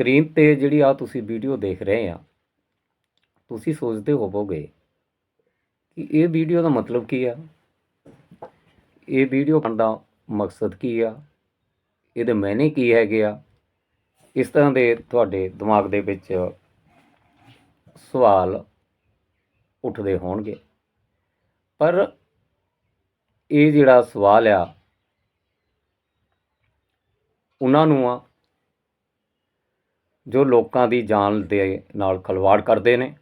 Screen ਤੇ ਜਿਹੜੀ ਆ ਤੁਸੀਂ ਵੀਡੀਓ ਦੇਖ ਰਹੇ ਆ, ਤੁਸੀਂ ਸੋਚਦੇ ਹੋਵੋਗੇ ਕਿ ਇਹ ਵੀਡੀਓ ਦਾ ਮਤਲਬ ਕੀ ਆ? ਇਹ ਵੀਡੀਓ ਬਣਨ ਦਾ ਮਕਸਦ ਕੀ ਆ? ਇਹਦੇ ਮਾਇਨੇ ਕੀ ਹੈਗੇ ਆ? ਇਸ ਤਰ੍ਹਾਂ ਦੇ ਤੁਹਾਡੇ ਦਿਮਾਗ ਦੇ ਵਿੱਚ ਸਵਾਲ ਉੱਠਦੇ ਹੋਣਗੇ। ਪਰ ਇਹ ਜਿਹੜਾ ਸਵਾਲ ਆ, ਉਹਨਾਂ ਨੂੰ ਆ ਜੋ ਲੋਕਾਂ ਦੀ ਜਾਨ ਦੇ ਨਾਲ ਖਲਵਾੜ ਕਰਦੇ ਨੇ।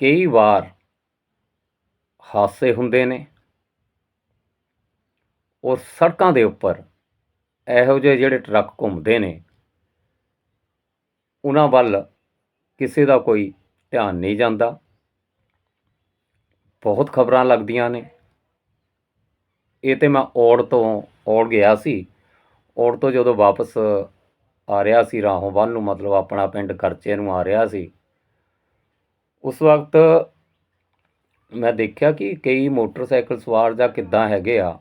ਕਈ ਵਾਰ ਹਾਦਸੇ ਹੁੰਦੇ ਨੇ ਔਰ ਸੜਕਾਂ ਦੇ ਉੱਪਰ ਇਹੋ ਜਿਹੇ ਜਿਹੜੇ ਟਰੱਕ ਘੁੰਮਦੇ ਨੇ, ਉਹਨਾਂ ਵੱਲ ਕਿਸੇ ਦਾ ਕੋਈ ਧਿਆਨ ਨਹੀਂ ਜਾਂਦਾ। ਬਹੁਤ ਖਬਰਾਂ ਲੱਗਦੀਆਂ ਨੇ। ਇਹ ਤੇ ਮੈਂ ਔੜ ਤੋਂ, ਔੜ ਗਿਆ ਸੀ। ਔੜ ਤੋਂ ਜਦੋਂ ਵਾਪਸ ਆ ਰਿਹਾ ਸੀ, ਰਾਹੋਂ ਵੱਲ ਨੂੰ ਮਤਲਬ ਆਪਣਾ ਪਿੰਡ ਕਰਚੇ ਨੂੰ ਆ ਰਿਹਾ ਸੀ। ਉਸ ਵਕਤ ਮੈਂ ਦੇਖਿਆ ਕਿ ਕਈ ਮੋਟਰਸਾਈਕਲ ਸਵਾਰ ਜਾਂ ਕਿੱਦਾਂ ਹੈਗੇ ਆ,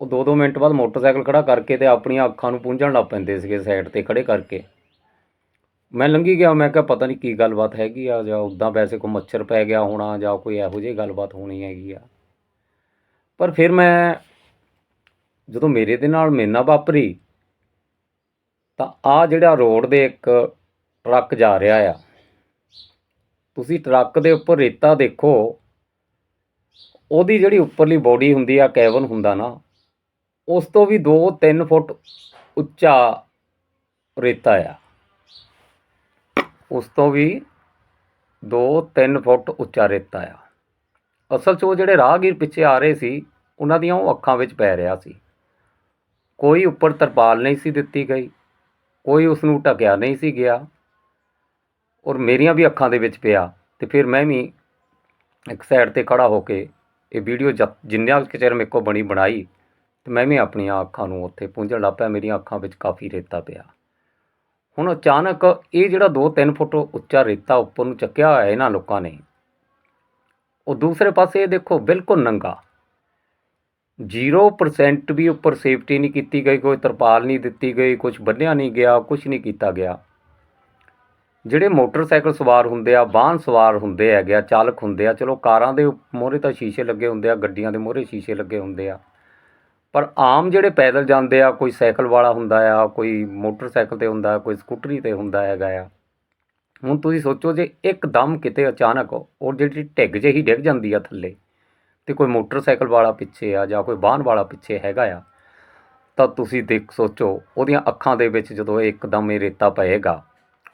ਉਹ 2-2 ਮਿੰਟ ਬਾਅਦ ਮੋਟਰਸਾਈਕਲ ਖੜਾ ਕਰਕੇ ਤੇ ਆਪਣੀਆਂ ਅੱਖਾਂ ਨੂੰ ਪੂੰਝਣ ਲੱਗ ਪੈਂਦੇ ਸੀਗੇ ਸਾਈਡ ਤੇ ਖੜੇ ਕਰਕੇ। ਮੈਂ ਲੰਘੀ ਗਿਆ, ਮੈਂ ਕਿਹਾ ਪਤਾ ਨਹੀਂ ਕੀ ਗੱਲਬਾਤ ਹੈਗੀ ਆ, ਜਾਂ ਉਦਾਂ ਵੈਸੇ ਕੋਈ ਮੱਛਰ ਪੈ ਗਿਆ ਹੋਣਾ, ਜਾਂ ਕੋਈ ਇਹੋ ਜਿਹੀ ਗੱਲਬਾਤ ਹੋਣੀ ਹੈਗੀ ਆ। ਪਰ ਫਿਰ ਮੈਂ ਜਦੋਂ ਮੇਰੇ ਦੇ ਨਾਲ ਮੇਨਾ ਵਾਪਰੀ ਤਾਂ ਆ ਜਿਹੜਾ ਰੋਡ ਦੇ ਇੱਕ ਟਰੱਕ ਜਾ ਰਿਹਾ ਆ, ਤੁਸੀਂ ਟਰੱਕ ਦੇ ਉੱਪਰ ਰੇਤਾ ਦੇਖੋ, ਉਹਦੀ ਜਿਹੜੀ ਉੱਪਰਲੀ ਬੋਡੀ ਹੁੰਦੀ ਆ ਕੈਵਨ ਹੁੰਦਾ ਨਾ, ਉਸ ਤੋਂ ਵੀ 2-3 ਫੁੱਟ ਉੱਚਾ ਰੇਤਾ ਆ। ਉਸ ਤੋਂ ਵੀ 2-3 ਫੁੱਟ ਉੱਚਾ ਰੇਤਾ ਆ। ਅਸਲ 'ਚ ਉਹ ਜਿਹੜੇ ਰਾਹਗੀਰ ਪਿੱਛੇ ਆ ਰਹੇ ਸੀ, ਉਹਨਾਂ ਦੀਆਂ ਉਹ ਅੱਖਾਂ ਵਿੱਚ ਪੈ ਰਿਹਾ ਸੀ। ਕੋਈ ਉੱਪਰ ਤਰਪਾਲ ਨਹੀਂ ਸੀ ਦਿੱਤੀ ਗਈ। ਕੋਈ ਉਸ ਨੂੰ ਢਕਿਆ ਨਹੀਂ ਸੀ ਗਿਆ। ਔਰ ਮੇਰੀਆਂ ਵੀ ਅੱਖਾਂ ਦੇ ਵਿੱਚ ਪਿਆ। ਤੇ ਫਿਰ ਮੈਂ ਵੀ ਇੱਕ ਸਾਈਡ ਤੇ ਖੜਾ ਹੋ ਕੇ ਇਹ ਵੀਡੀਓ ਜਿੰਨਿਆਂ ਕੁ ਚਿਰ ਮੇਰੇ ਕੋਲ ਬਣੀ ਬਣਾਈ, ਤੇ ਮੈਂ ਵੀ ਆਪਣੀਆਂ ਅੱਖਾਂ ਨੂੰ ਉੱਥੇ ਪੂੰਝਣ ਲੱਗ ਪਿਆ। ਮੇਰੀਆਂ ਅੱਖਾਂ ਵਿੱਚ ਕਾਫੀ ਰੇਤਾ ਪਿਆ। ਹੁਣ ਅਚਾਨਕ ਇਹ ਜਿਹੜਾ 2-3 ਫੁੱਟ ਉੱਚਾ ਰੇਤਾ ਉੱਪਰ ਨੂੰ ਚੱਕਿਆ ਹੋਇਆ ਇਹਨਾਂ ਲੋਕਾਂ ਨੇ, ਉਹ ਦੂਸਰੇ ਪਾਸੇ ਇਹ ਦੇਖੋ, ਬਿਲਕੁਲ ਨੰਗਾ। 0% ਵੀ ਉੱਪਰ ਸੇਫਟੀ ਨਹੀਂ ਕੀਤੀ ਗਈ, ਕੋਈ ਤਰਪਾਲ ਨਹੀਂ ਦਿੱਤੀ ਗਈ ਕੁਝ ਬੰਨਿਆ ਨਹੀਂ ਗਿਆ ਕੁਝ ਨਹੀਂ ਕੀਤਾ ਗਿਆ। ਜਿਹੜੇ ਮੋਟਰਸਾਈਕਲ ਸਵਾਰ ਹੁੰਦੇ ਆ, ਵਾਹਨ ਸਵਾਰ ਹੁੰਦੇ ਹੈਗੇ ਆ, ਚਾਲਕ ਹੁੰਦੇ ਆ, ਚਲੋ ਕਾਰਾਂ ਦੇ ਮੋਹਰੇ ਤਾਂ ਸ਼ੀਸ਼ੇ ਲੱਗੇ ਹੁੰਦੇ ਆ, ਗੱਡੀਆਂ ਦੇ ਮੋਹਰੇ ਸ਼ੀਸ਼ੇ ਲੱਗੇ ਹੁੰਦੇ ਆ। ਪਰ ਆਮ ਜਿਹੜੇ ਪੈਦਲ ਜਾਂਦੇ ਆ, ਕੋਈ ਸਾਈਕਲ ਵਾਲਾ ਹੁੰਦਾ ਆ, ਕੋਈ ਮੋਟਰਸਾਈਕਲ ਤੇ ਹੁੰਦਾ, ਕੋਈ ਸਕੂਟਰੀ ਤੇ ਹੁੰਦਾ ਹੈਗਾ ਆ, ਹੁਣ ਤੁਸੀਂ ਸੋਚੋ ਜੇ ਇੱਕਦਮ ਕਿਤੇ ਅਚਾਨਕ ਉਹ ਜਿਹੜੀ ਢਿੱਗ ਜਿਹੀ ਡਿੱਗ ਜਾਂਦੀ ਆ ਥੱਲੇ ਅਤੇ ਕੋਈ ਮੋਟਰਸਾਈਕਲ ਵਾਲਾ ਪਿੱਛੇ ਆ ਜਾਂ ਕੋਈ ਵਾਹਨ ਵਾਲਾ ਪਿੱਛੇ ਹੈਗਾ ਆ, ਤਾਂ ਤੁਸੀਂ ਦੇਖ ਸੋਚੋ, ਉਹਦੀਆਂ ਅੱਖਾਂ ਦੇ ਵਿੱਚ ਜਦੋਂ ਇਹ ਇੱਕਦਮ ਇਹ ਰੇਤਾ ਪਏਗਾ,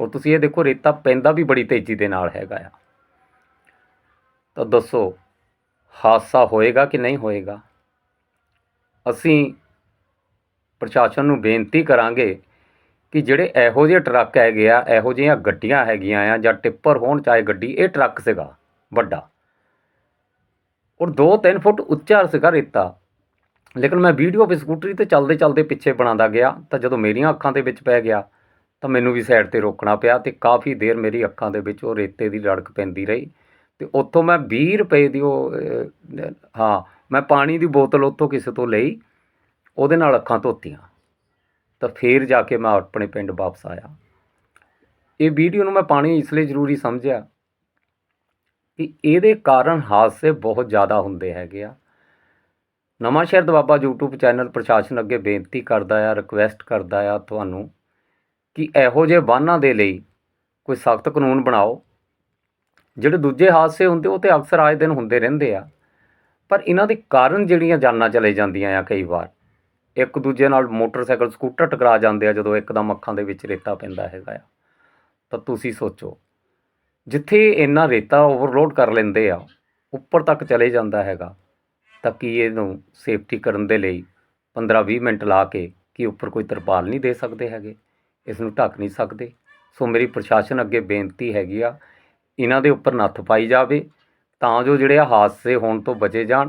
ਔਰ ਤੁਸੀਂ ਇਹ ਦੇਖੋ ਰੇਤਾ ਪੈਂਦਾ ਵੀ ਬੜੀ ਤੇਜ਼ੀ ਦੇ ਨਾਲ ਹੈਗਾ ਆ। ਤਾਂ ਦੱਸੋ, ਹਾਦਸਾ ਹੋਏਗਾ ਕਿ ਨਹੀਂ ਹੋਏਗਾ? ਅਸੀਂ ਪ੍ਰਸ਼ਾਸਨ ਨੂੰ ਬੇਨਤੀ ਕਰਾਂਗੇ ਕਿ ਜਿਹੜੇ ਇਹੋ ਜਿਹੇ ਟਰੱਕ ਹੈਗੇ ਆ, ਇਹੋ ਜਿਹੀਆਂ ਗੱਡੀਆਂ ਹੈਗੀਆਂ ਆ ਜਾਂ ਟਿੱਪਰ ਹੋਣ ਚਾਹੇ ਗੱਡੀ, ਇਹ ਟਰੱਕ ਸੀਗਾ ਵੱਡਾ ਔਰ 2-3 ਫੁੱਟ ਉੱਚਾ ਸੀਗਾ ਰੇਤਾ। ਲੇਕਿਨ ਮੈਂ ਵੀਡੀਓ ਵੀ ਸਕੂਟਰੀ ਤੇ ਚੱਲਦੇ ਚੱਲਦੇ ਪਿੱਛੇ ਬਣਾਉਂਦਾ ਗਿਆ ਤਾਂ ਜਦੋਂ ਮੇਰੀਆਂ ਅੱਖਾਂ ਦੇ ਵਿੱਚ ਪੈ ਗਿਆ ਤਾਂ ਮੈਨੂੰ ਵੀ ਸਾਈਡ ਤੇ ਰੋਕਣਾ ਪਿਆ ਤੇ ਕਾਫੀ ਦੇਰ ਮੇਰੀ ਅੱਖਾਂ ਦੇ ਵਿੱਚ ਉਹ ਰੇਤੇ ਦੀ ਰੜਕ ਪੈਂਦੀ ਰਹੀ ਤੇ ਉੱਥੋਂ ਮੈਂ 20 ਰੁਪਏ ਦੀ ਉਹ ਹਾਂ, ਮੈਂ ਪਾਣੀ ਦੀ ਬੋਤਲ ਉੱਥੋਂ ਕਿਸੇ ਤੋਂ ਲਈ, ਉਹਦੇ ਨਾਲ ਅੱਖਾਂ ਧੋਤੀਆਂ। ਤਾਂ ਫੇਰ ਜਾ ਕੇ ਮੈਂ ਆਪਣੇ ਪਿੰਡ ਵਾਪਸ ਆਇਆ। ਇਹ ਵੀਡੀਓ ਨੂੰ ਮੈਂ ਪਾਣੀ ਇਸ ਲਈ ਜ਼ਰੂਰੀ ਸਮਝਿਆ ਕਿ ਇਹਦੇ ਕਾਰਨ ਹਾਦਸੇ ਬਹੁਤ ਜ਼ਿਆਦਾ ਹੁੰਦੇ ਹੈਗੇ ਆ। ਨਵਾਂ ਸ਼ਹਿਰ ਦਵਾਬਾ YouTube ਚੈਨਲ ਪ੍ਰਸ਼ਾਸਨ ਅੱਗੇ ਬੇਨਤੀ ਕਰਦਾ ਆ ਰਿਕਵੈਸਟ ਕਰਦਾ ਆ ਤੁਹਾਨੂੰ ਕਿ ਇਹੋ ਜਿਹੇ ਵਾਹਨਾਂ ਦੇ ਲਈ ਕੋਈ ਸਖਤ ਕਾਨੂੰਨ ਬਣਾਓ। ਜਿਹੜੇ ਦੂਜੇ ਹਾਦਸੇ ਹੁੰਦੇ ਉਹ ਤੇ ਅਕਸਰ ਆਏ ਦਿਨ ਹੁੰਦੇ ਰਹਿੰਦੇ ਆ, ਪਰ ਇਹਨਾਂ ਦੇ ਕਾਰਨ ਜਿਹੜੀਆਂ ਜਾਨਾਂ ਚਲੇ ਜਾਂਦੀਆਂ ਆ ਕਈ ਵਾਰ। ਇੱਕ ਦੂਜੇ ਨਾਲ ਮੋਟਰਸਾਈਕਲ, ਸਕੂਟਰ ਟਕਰਾ ਜਾਂਦੇ ਆ ਜਦੋਂ ਇੱਕਦਮ ਅੱਖਾਂ ਦੇ ਵਿੱਚ ਰੇਤਾ ਪੈਂਦਾ ਹੈਗਾ ਆ। ਤਾਂ ਤੁਸੀਂ ਸੋਚੋ ਜਿੱਥੇ ਇੰਨਾ ਰੇਤਾ ਓਵਰਲੋਡ ਕਰ ਲੈਂਦੇ ਆ, ਉੱਪਰ ਤੱਕ ਚਲੇ ਜਾਂਦਾ ਹੈਗਾ, ਤਾਂ ਕੀ ਇਹਨੂੰ ਸੇਫਟੀ ਕਰਨ ਦੇ ਲਈ 15-20 ਮਿੰਟ ਲਾ ਕੇ ਕੀ ਉੱਪਰ ਕੋਈ ਤਰਪਾਲ ਨਹੀਂ ਦੇ ਸਕਦੇ ਹੈਗੇ? ਇਸ ਨੂੰ ਢੱਕ ਨਹੀਂ ਸਕਦੇ। ਸੋ ਮੇਰੀ ਪ੍ਰਸ਼ਾਸਨ ਅੱਗੇ ਬੇਨਤੀ ਹੈਗੀ ਆ, ਇਹਨਾਂ ਦੇ ਉੱਪਰ ਨੱਥ ਪਾਈ ਜਾਵੇ, ਤਾਂ ਜੋ ਜਿਹੜੇ ਆ ਹਾਦਸੇ ਹੋਣ ਤੋਂ ਬਚੇ ਜਾਣ।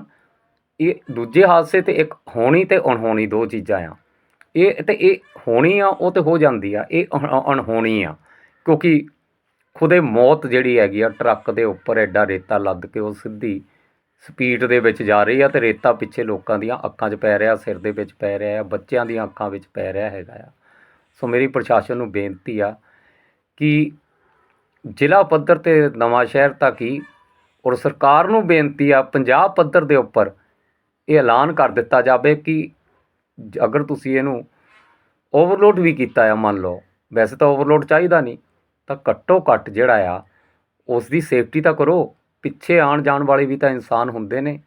ਇਹ ਦੂਜੇ ਹਾਦਸੇ ਤੇ ਇੱਕ ਹੋਣੀ ਤੇ ਅਣਹੋਣੀ ਦੋ ਚੀਜ਼ਾਂ ਆ। ਇਹ ਤੇ ਇਹ ਹੋਣੀ ਆ, ਉਹ ਤੇ ਹੋ ਜਾਂਦੀ ਆ, ਇਹ ਅਣਹੋਣੀ ਆ, ਕਿਉਂਕਿ ਖੁਦੇ ਮੌਤ ਜਿਹੜੀ ਹੈਗੀ ਆ, ਟਰੱਕ ਦੇ ਉੱਪਰ ਐਡਾ ਰੇਤਾ ਲੱਦ ਕੇ ਉਹ ਸਿੱਧੀ ਸਪੀਡ ਦੇ ਵਿੱਚ ਜਾ ਰਹੀ ਆ ਤੇ ਰੇਤਾ ਪਿੱਛੇ ਲੋਕਾਂ ਦੀਆਂ ਅੱਖਾਂ 'ਚ ਪੈ ਰਿਹਾ, ਸਿਰ ਦੇ ਵਿੱਚ ਪੈ ਰਿਹਾ ਆ, ਬੱਚਿਆਂ ਦੀਆਂ ਅੱਖਾਂ ਵਿੱਚ ਪੈ ਰਿਹਾ ਹੈਗਾ ਆ। ਸੋ ਮੇਰੀ ਪ੍ਰਸ਼ਾਸਨ ਨੂੰ ਬੇਨਤੀ ਆ ਕਿ ਜ਼ਿਲ੍ਹਾ ਪੱਧਰ ਤੇ ਨਵਾਂ ਸ਼ਹਿਰ ਤੱਕ ਹੀ ਔਰ ਸਰਕਾਰ ਨੂੰ ਬੇਨਤੀ ਆ ਪੰਜਾਬ ਪੱਧਰ ਦੇ ਉੱਪਰ ਇਹ ਐਲਾਨ ਕਰ ਦਿੱਤਾ ਜਾਵੇ ਕਿ ਅਗਰ ਤੁਸੀਂ ਇਹਨੂੰ ਓਵਰਲੋਡ ਵੀ ਕੀਤਾ ਆ ਮੰਨ ਲਓ, ਵੈਸੇ ਤਾਂ ਓਵਰਲੋਡ ਚਾਹੀਦਾ ਨਹੀਂ ਤਾਂ ਘੱਟੋ ਘੱਟ ਜਿਹੜਾ ਆ ਉਸ ਦੀ ਸੇਫਟੀ ਤਾਂ ਕਰੋ, ਪਿੱਛੇ ਆਉਣ ਜਾਣ ਵਾਲੇ ਵੀ ਤਾਂ ਇਨਸਾਨ ਹੁੰਦੇ ਨੇ।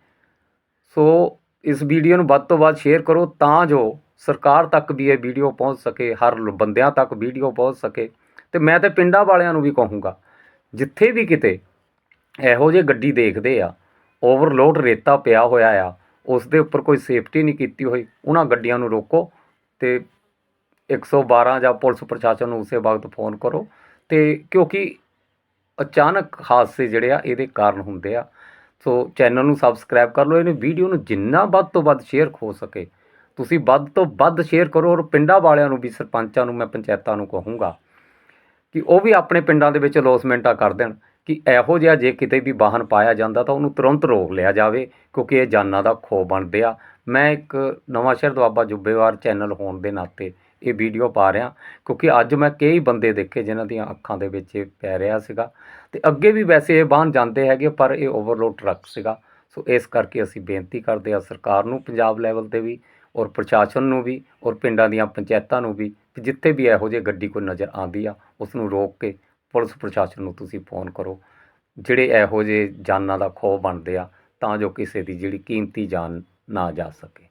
ਸੋ ਇਸ ਵੀਡੀਓ ਨੂੰ ਵੱਧ ਤੋਂ ਵੱਧ ਸ਼ੇਅਰ ਕਰੋ ਤਾਂ ਜੋ ਸਰਕਾਰ ਤੱਕ ਵੀ ਇਹ ਵੀਡੀਓ ਪਹੁੰਚ ਸਕੇ, ਹਰ ਬੰਦਿਆਂ ਤੱਕ ਵੀਡੀਓ ਪਹੁੰਚ ਸਕੇ। ਤੇ ਮੈਂ ਤੇ ਪਿੰਡਾਂ ਵਾਲਿਆਂ ਨੂੰ ਵੀ ਕਹੂੰਗਾ, ਜਿੱਥੇ ਵੀ ਕਿਤੇ ਇਹੋ ਜਿਹੇ ਗੱਡੀ ਦੇਖਦੇ ਆ ਓਵਰਲੋਡ ਰੇਤਾ ਪਿਆ ਹੋਇਆ ਆ ਉਸ ਦੇ ਉੱਪਰ ਕੋਈ ਸੇਫਟੀ ਨਹੀਂ ਕੀਤੀ ਹੋਈ, ਉਹਨਾਂ ਗੱਡੀਆਂ ਨੂੰ ਰੋਕੋ ਤੇ 112 ਜਾਂ ਪੁਲਿਸ ਪ੍ਰਸ਼ਾਸਨ ਨੂੰ ਉਸੇ ਵਕਤ ਫੋਨ ਕਰੋ। ਅਤੇ ਕਿਉਂਕਿ ਅਚਾਨਕ ਹਾਦਸੇ ਜਿਹੜੇ ਆ, ਇਹਦੇ ਕਾਰਨ ਹੁੰਦੇ ਆ। ਸੋ ਚੈਨਲ ਨੂੰ ਸਬਸਕ੍ਰਾਈਬ ਕਰ ਲਓ, ਇਹਨੂੰ ਵੀਡੀਓ ਨੂੰ ਜਿੰਨਾ ਵੱਧ ਤੋਂ ਵੱਧ ਸ਼ੇਅਰ ਹੋ ਸਕੇ। ਤੁਸੀਂ ਵੱਧ ਤੋਂ ਵੱਧ ਸ਼ੇਅਰ ਕਰੋ ਔਰ ਪਿੰਡਾਂ ਵਾਲਿਆਂ ਨੂੰ ਵੀ, ਸਰਪੰਚਾਂ ਨੂੰ, ਮੈਂ ਪੰਚਾਇਤਾਂ ਨੂੰ ਕਹੂੰਗਾ ਕਿ ਉਹ ਵੀ ਆਪਣੇ ਪਿੰਡਾਂ ਦੇ ਵਿੱਚ ਅਲੌਸਮੈਂਟਾਂ ਕਰ ਦੇਣ ਕਿ ਇਹੋ ਜਿਹਾ ਜੇ ਕਿਤੇ ਵੀ ਵਾਹਨ ਪਾਇਆ ਜਾਂਦਾ ਤਾਂ ਉਹਨੂੰ ਤੁਰੰਤ ਰੋਕ ਲਿਆ ਜਾਵੇ, ਕਿਉਂਕਿ ਇਹ ਜਾਨਾਂ ਦਾ ਖੋ ਬਣਦੇ ਆ। ਮੈਂ ਇੱਕ ਨਵਾਂ ਸ਼ਹਿਰ ਦੁਆਬਾ ਜੁੱਬੇਵਾਰ ਚੈਨਲ ਹੋਣ ਦੇ ਨਾਤੇ ਇਹ ਵੀਡੀਓ ਪਾ ਰਿਹਾ, ਕਿਉਂਕਿ ਅੱਜ ਮੈਂ ਕਈ ਬੰਦੇ ਦੇਖੇ ਜਿਨ੍ਹਾਂ ਦੀਆਂ ਅੱਖਾਂ ਦੇ ਵਿੱਚ ਇਹ ਪੈ ਰਿਹਾ ਸੀਗਾ। ਤੇ ਅੱਗੇ ਵੀ ਵੈਸੇ ਇਹ ਵਾਹਨ ਜਾਂਦੇ ਹੈਗੇ, ਪਰ ਇਹ ਓਵਰਲੋਡ ਟਰੱਕ ਸੀਗਾ। ਸੋ ਇਸ ਕਰਕੇ ਅਸੀਂ ਬੇਨਤੀ ਕਰਦੇ ਆ ਸਰਕਾਰ ਨੂੰ, ਪੰਜਾਬ ਲੈਵਲ ਤੇ ਵੀ, ਔਰ ਪ੍ਰਸ਼ਾਸਨ ਨੂੰ ਵੀ, ਔਰ ਪਿੰਡਾਂ ਦੀਆਂ ਪੰਚਾਇਤਾਂ ਨੂੰ ਵੀ ਜਿੱਥੇ ਵੀ ਇਹੋ ਜਿਹੇ ਗੱਡੀ ਕੋਈ ਨਜ਼ਰ ਆਉਂਦੀ ਆ ਉਸ ਨੂੰ ਰੋਕ ਕੇ ਪੁਲਿਸ ਪ੍ਰਸ਼ਾਸਨ ਨੂੰ ਤੁਸੀਂ ਫੋਨ ਕਰੋ। ਜਿਹੜੇ ਇਹੋ ਜਿਹੇ ਜਾਨਾਂ ਦਾ ਖੋਹ ਬਣਦੇ ਆ, ਤਾਂ ਜੋ ਕਿਸੇ ਦੀ ਜਿਹੜੀ ਕੀਮਤੀ ਜਾਨ ਨਾ ਜਾ ਸਕੇ।